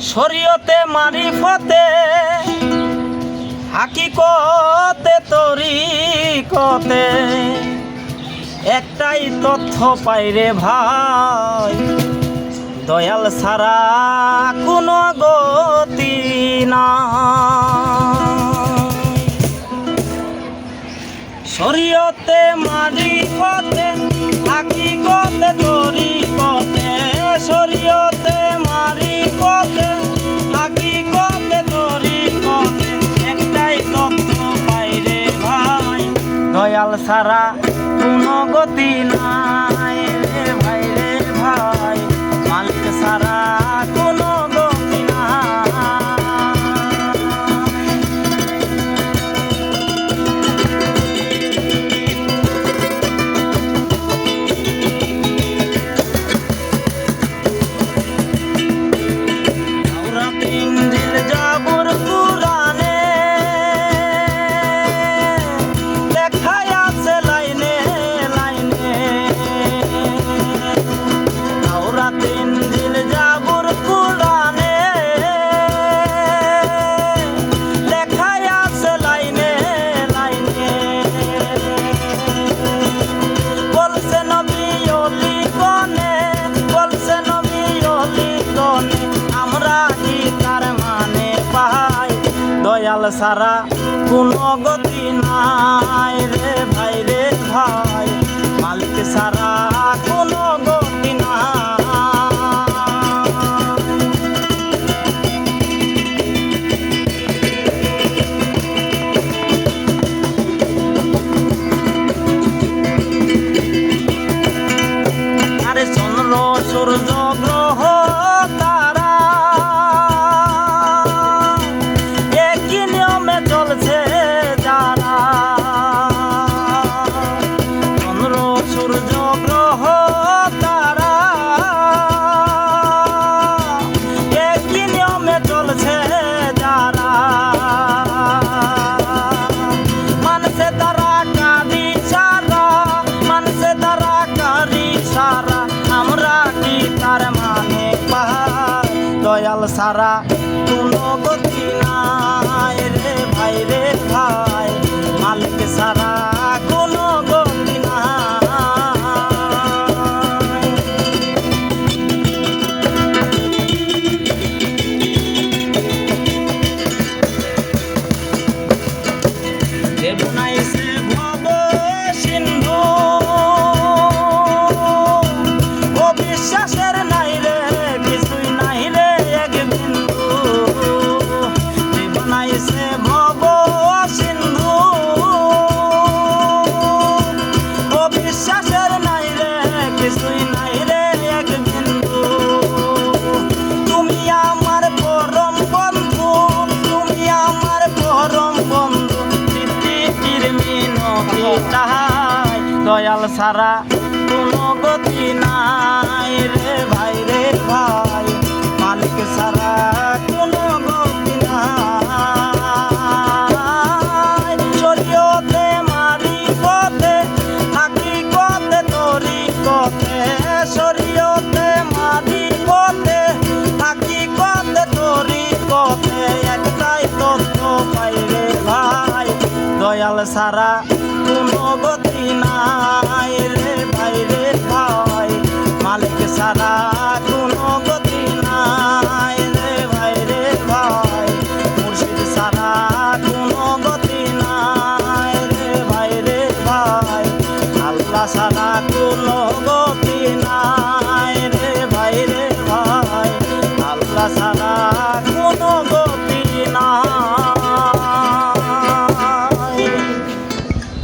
শরীয়তে মারিফতে, হাকিকতে, তরিকতে। একটাই তথ্য পাইরে ভাই, দয়াল ছাড়া কোনো গতি না শরীয়তে মারিফতে সারা কোনো গতি নাই। দয়াল সারা কোনো গতি নাই রে দয়াল সারা কোনো গতি নাই রে ভাই রে ভাই? সারা কোনো গতি নাই রে ভাই রে ভাই। মালিক সারা কোনো গতি নাই। শরীয়তে মারি পথে, থাকি কতে তরি কতে শরীয়তে মারি পথে, থাকি কতে তরি কতে একটাই তত্ত্ব পাইরে ভাই, দয়াল সারা Canadá.